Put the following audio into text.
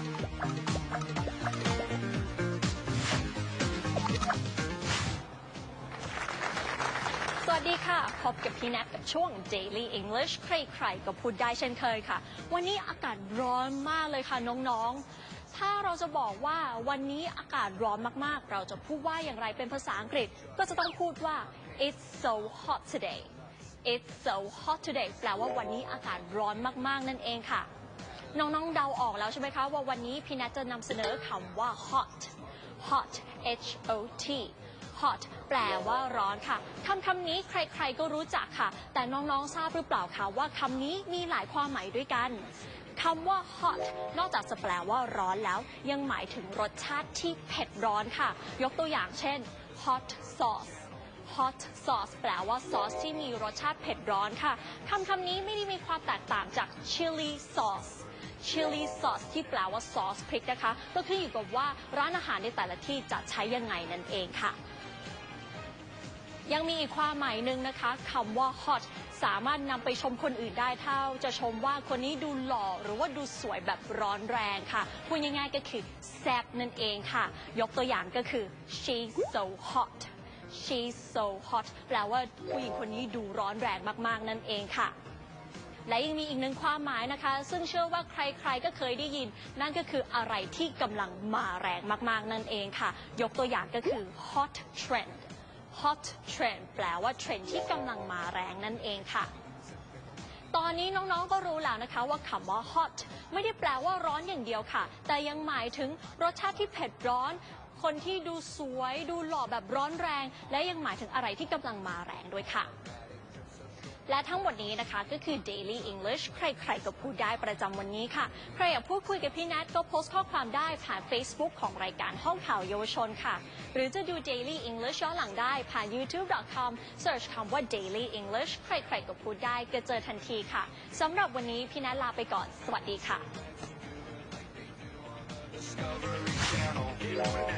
สวัสดีค่ะ พบกับพี่แนทกับช่วง Daily English ใครๆ ก็พูดได้เช่นเคยค่ะ วันนี้อากาศร้อนมากเลยค่ะน้องๆ ถ้าเราจะบอกว่าวันนี้อากาศร้อนมากๆ เราจะพูดว่าอย่างไรเป็นภาษาอังกฤษ ก็จะต้องพูดว่า it's so hot today it's so hot today แปลว่าวันนี้อากาศร้อนมากๆ นั่นเองค่ะ น้องๆเดาออกแล้วใช่ไหมคะ ว่าวันนี้พี่แนทจะนำเสนอคำว่า hot hot h o t hot แปลว่าร้อนค่ะคำคำนี้ใครๆก็รู้จักค่ะ แต่น้องๆทราบหรือเปล่าคะว่าคำนี้มีหลายความหมายด้วยกันคำว่า hot นอกจากจะแปลว่าร้อนแล้ว ยังหมายถึงรสชาติที่เผ็ดร้อนค่ะ ยกตัวอย่างเช่น hot sauce hot sauce แปลว่าซอสที่มีรสชาติเผ็ดร้อนค่ะ คำคำนี้ไม่ได้มีความแตกต่างจาก chili sauce chili sauce ที่แปลว่าซอสพริกนะคะก็ขึ้นอยู่กับว่าร้านอาหารในแต่ละที่จะใช้ยังไงนั่นเองค่ะ ยังมีอีกความหมายหนึ่งนะคะคำว่า hot สามารถนำไปชมคนอื่นได้ถ้าจะชมว่าคนนี้ดูหล่อหรือว่าดูสวยแบบร้อนแรงค่ะพูดง่ายๆก็คือแซบนั่นเองค่ะ ยกตัวอย่างก็คือ she's so hot she's so hot แปลว่าผู้หญิงคนนี้ดูร้อนแรงมากๆนั่นเองค่ะ และยังมีอีกหนึ่งความหมายนะคะ ซึ่งเชื่อว่าใครๆก็เคยได้ยิน นั่นก็คืออะไรที่กำลังมาแรงมากๆนั่นเองค่ะ ยกตัวอย่างก็คือ hot trend hot trend แปลว่าเทรนด์ที่กำลังมาแรงนั่นเองค่ะตอนนี้น้องๆ ก็รู้แล้วนะคะว่าคำว่า hot ไม่ได้แปลว่าร้อนอย่างเดียวค่ะ แต่ยังหมายถึงรสชาติที่เผ็ดร้อน คนที่ดูสวย ดูหล่อแบบร้อนแรง และยังหมายถึงอะไรที่กำลังมาแรงด้วยค่ะ และทั้งหมดนี้นะคะก็คือ Daily English ใครๆก็พูดได้ประจำวันนี้ค่ะ ใครอยากพูดคุยกับพี่แนทก็โพสต์ข้อความได้ผ่าน Facebook ของรายการห้องข่าวเยาวชนค่ะ หรือจะดู Daily English ย้อนหลังได้ผ่าน youtube.com search คำว่า Daily English ใครๆก็พูดได้ก็เจอทันทีค่ะสำหรับวันนี้พี่แนทลาไปก่อน สวัสดีค่ะ Discover